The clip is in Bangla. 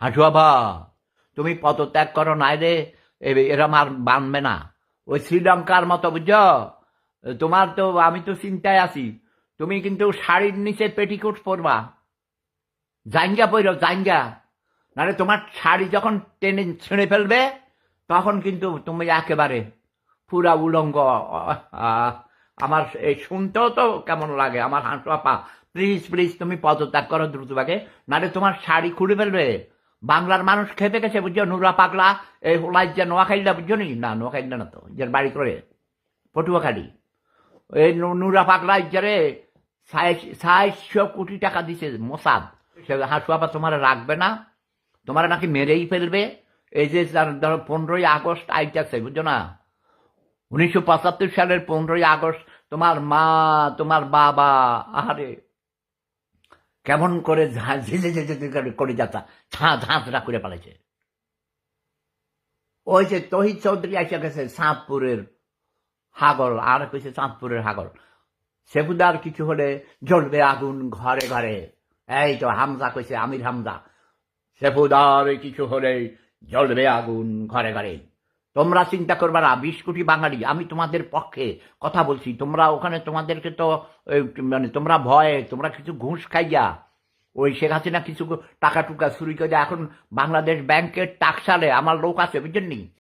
বাবা, তুমি পদত্যাগ করো নাই রে এরম আর বানবে না। ওই শ্রীলঙ্কার মতো, বুঝছ? তোমার তো, আমি তো চিন্তায় আছি। তুমি কিন্তু শাড়ির নিচে পেটিকোট পরবা। জাইঙ্গা পইর জাইঙ্গা। নাহলে তোমার শাড়ি যখন টেনে ছিঁড়ে ফেলবে, তখন কিন্তু তুমি একেবারে পুরা উলঙ্গ। আমার এই শুনতেও তো কেমন লাগে। আমার হাঁটু আপা প্লিজ প্লিজ তুমি পদত্যাগ করো দ্রুতভাগে নাহলে তোমার শাড়ি খুঁড়ে ফেলবে। বাংলার মানুষ খেপে গেছে, বুঝছ? নুরা পাগলা এই যে নোয়াখাইলা বুঝছ নি? না নোয়াখাইলা না তো যার বাড়ি করে, পটুয়াখালী। এই নুরা পাগলা ইজারে সাতশো কোটি টাকা দিছে মোসাদ। সে হাঁটু আপা তোমার রাখবে না, তোমার নাকি মেরেই ফেলবে। এই যে ধরো, পনেরোই আগস্ট আইটাছে বুঝছ না? উনিশশো পঁচাত্তর সালের পনেরোই আগস্ট তোমার মা, তোমার বাবা আরে কেমন করে ঝিঝি ঝিঝি করে যাতা ঝাঁ ঝাঁঝরা করে পালাইছে। ওই যে তহিদ চৌধুরী এসে গেছে চাঁদপুরের হাগল, আর কইছে চাঁদপুরের হাগল। সেবুদার কিছু হলে জ্বলবে আগুন ঘরে ঘরে। এই তো হামজা কইছে আমির হামজা। সেফুদার কিছু হলে জ্বলবে আগুন ঘরে ঘরে। তোমরা চিন্তা করবে না, বিশ কোটি বাঙালি, আমি তোমাদের পক্ষে কথা বলছি। তোমরা ওখানে তোমাদেরকে তো মানে তোমরা ভয়ে, তোমরা কিছু ঘুষ খাইয়া, ওই শেখ হাসিনা কিছু টাকা টুকা চুরি করে এখন বাংলাদেশ ব্যাংকের টাকসালে আমার লোক আছে বুঝলেন